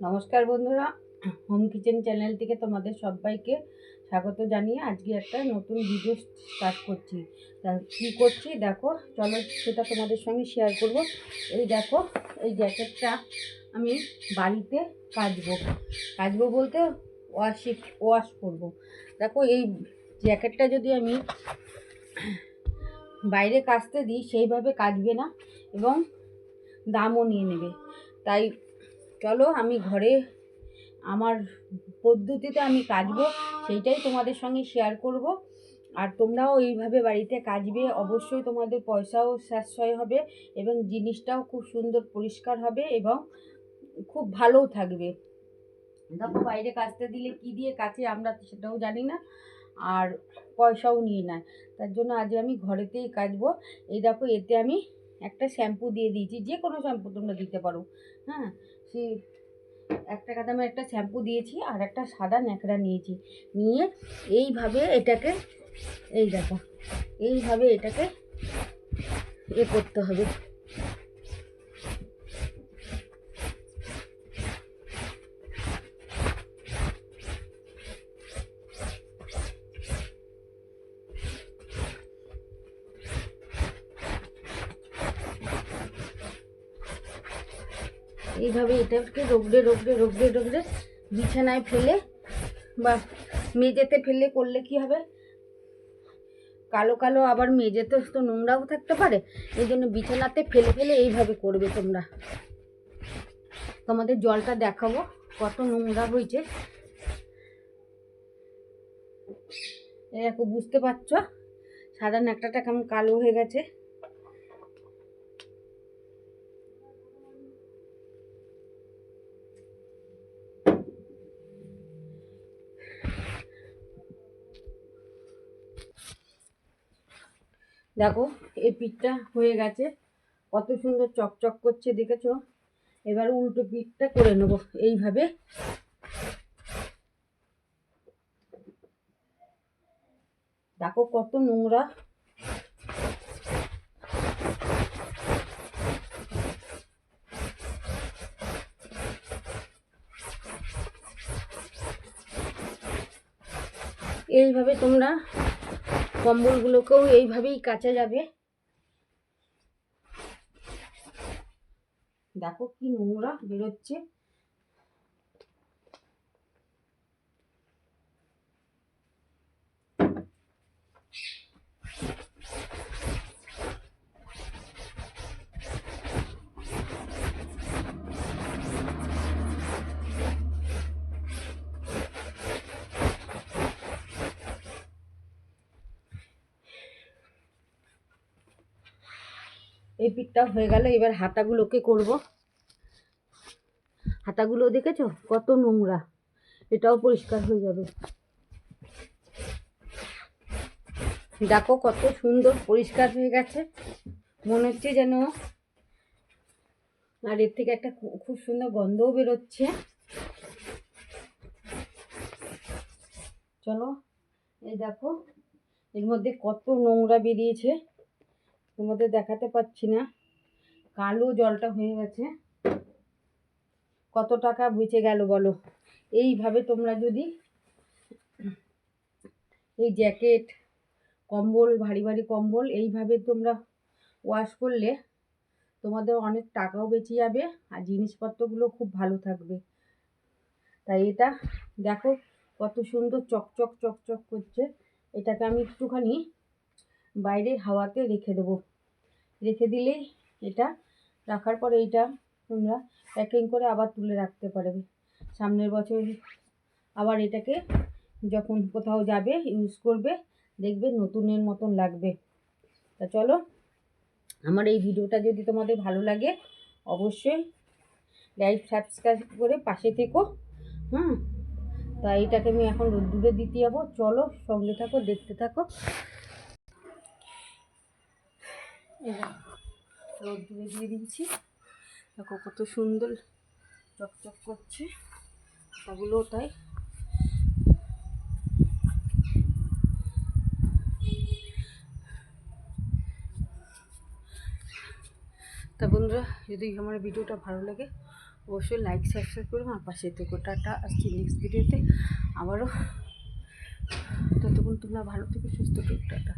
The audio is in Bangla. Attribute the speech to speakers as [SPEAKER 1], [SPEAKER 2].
[SPEAKER 1] নমস্কার বন্ধুরা। হোম কিচেন চ্যানেল থেকে তোমাদের সবাইকে স্বাগত জানিয়ে আজকে একটা নতুন ভিডিও স্টার্ট করছি। তা কী করছি? দেখো, চলো সেটা তোমাদের সঙ্গে শেয়ার করব। এই দেখো, এই জ্যাকেটটা আমি বাড়িতে কাচবো। কাচবো বলতে ওয়াশি ওয়াশ করব। দেখো, এই জ্যাকেটটা যদি আমি বাইরে কাচতে দিই, সেইভাবে কাচবে না এবং দামও নিয়ে নেবে। তাই চলো আমি ঘরে আমার পদ্ধতিতে আমি কাচবো সেইটাই তোমাদের সঙ্গে শেয়ার করব। আর তোমরাও এইভাবে বাড়িতে কাজবে, অবশ্যই তোমাদের পয়সাও সাশ্রয় হবে এবং জিনিসটাও খুব সুন্দর পরিষ্কার হবে এবং খুব ভালোও থাকবে। দেখো বাইরে কাচতে দিলে কি দিয়ে কাছে আমরা সেটাও জানি না, আর পয়সাও নিয়ে নেয়। তার জন্য আজ আমি ঘরেতেই কাচবো এই দেখো এতে আমি একটা শ্যাম্পু দিয়ে দিয়েছি যে কোনো শ্যাম্পু তোমরা দিতে পারো। হ্যাঁ সে একটা টাকা দামের একটা শ্যাম্পু দিয়েছি আর একটা সাদা ন্যাকড়া নিয়েছি। নিয়ে এইভাবে এটাকে, এই দেখো, এইভাবে এটাকে এ করতে হবে। এইভাবে এটাকে রোগড়ে, রগড়ে রগড়ে রগড়ে বিছানায় ফেলে বা মেঝেতে ফেলে করলে কি হবে? কালো কালো আবার মেঝেতে তো নোংরাও থাকতে পারে। এই জন্য বিছানাতে ফেলে ফেলে এইভাবে করবে তোমরা। তোমাদের জলটা দেখাবো, কত নোংরা হয়েছে। দেখো, বুঝতে পারছ? সাদা ন্যাকটাটা কেমন কালো হয়ে গেছে। দেখো, এই পিঠটা হয়ে গেছে। কত সুন্দর চকচক করছে, দেখেছ? এবার উল্টো পিঠটা করে নেব এইভাবে। দেখো কত নোংরা। এইভাবে তোমরা কম্বলগুলোকেও এইভাবেই কাচা যাবে। দেখো কি নোংরা বেরোচ্ছে। এই পিঠটা হয়ে গেল, এবার হাতাগুলোকে করব। হাতাগুলো দেখেছ? কত নোংরা। এটাও পরিষ্কার হয়ে যাবে। দেখো কত সুন্দর পরিষ্কার হয়ে গেছে। মনে হচ্ছে যেন আর এর থেকে একটা খুব সুন্দর গন্ধও বেরোচ্ছে। চলো, এই দেখো, এর মধ্যে কত নোংরা বেরিয়েছে। তোমাদের দেখাতে পাচ্ছি না। কালো জলটা হয়ে গেছে। কত টাকা বেঁচে গেল বলো? এইভাবে তোমরা যদি এই জ্যাকেট, কম্বল, ভারী ভারী কম্বল এইভাবে তোমরা ওয়াশ করলে তোমাদের অনেক টাকাও বেঁচে যাবে আর জিনিসপত্রগুলো খুব ভালো থাকবে। তাই এটা দেখো কত সুন্দর চকচক চকচক করছে। এটাকে আমি একটুখানি বাইরে হাওয়াতে রেখে দেবো। রেখে দিলেই এটা রাখার পরে এইটা তোমরা প্যাকিং করে আবার তুলে রাখতে পারবে। সামনের বছর আবার এটাকে যখন কোথাও যাবে ইউজ করবে, দেখবে নতুনের মতন লাগবে। তা চলো, আমার এই ভিডিওটা যদি তোমাদের ভালো লাগে, অবশ্যই লাইক সাবস্ক্রাইব করে পাশে থেকো। হুম? তা এইটাকে আমি এখন রোদ্দুরে দিতে যাব। চলো, সঙ্গে থাকো, দেখতে থাকো। রোদ্দুরে দিয়ে দিয়েছি দেখো কত সুন্দর চকচক করছে। পাতাগুলোও তাই তা বন্ধুরা, যদি আমার ভিডিওটা ভালো লাগে, অবশ্যই লাইক সাবস্ক্রাইব করুন আমার পাশে থেকে। টাটা, আসছি নেক্সট ভিডিওতে আবারও। ততক্ষণ তোমরা ভালো থেকে, সুস্থ থেকো, টাটা।